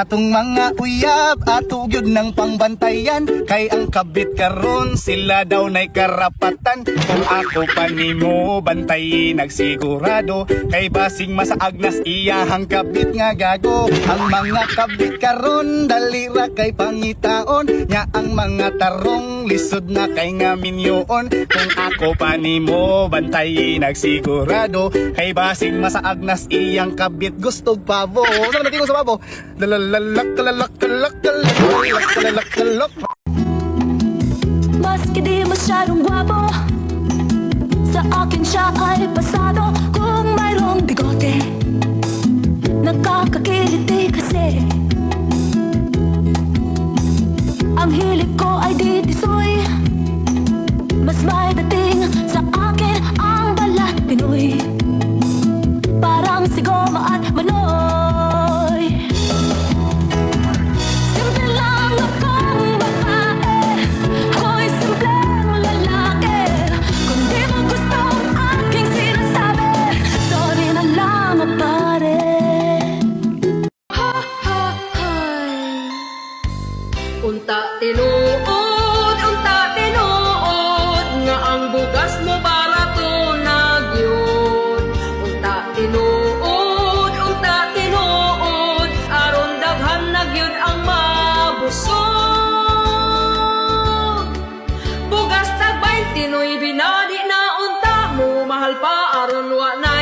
atong mga uyab ato gyud ng pangbantayan. Kay ang kabit karon sila daw nay karapatan. Kung ako pa nimo bantay nagsigurado. Kay basing masaag nas iyahang kabit nga gago. Ang mga kabit karon dali ra kay pangitaon. Nya ang mga tarong lisod na kay nga minyoon kung ako pa nimo bantay nagsigurado. Kay basing masaag nas iyang kabit gustog pabo sa natin ko sa pabo lalalak lalak lalak lalak lalak lalak Maski di masyadong gwapo Sa akin siya ay pasado. Kung mayroong bigote Nakakakiliti Unta tinuod, unta tinuod Nga ang bugas mo para tunag yun Unta tinuod, unta tinuod Aron daghan na ang mabusog. Bugas tagbay, tinoy binadi na unta mo Mahal pa aron wa na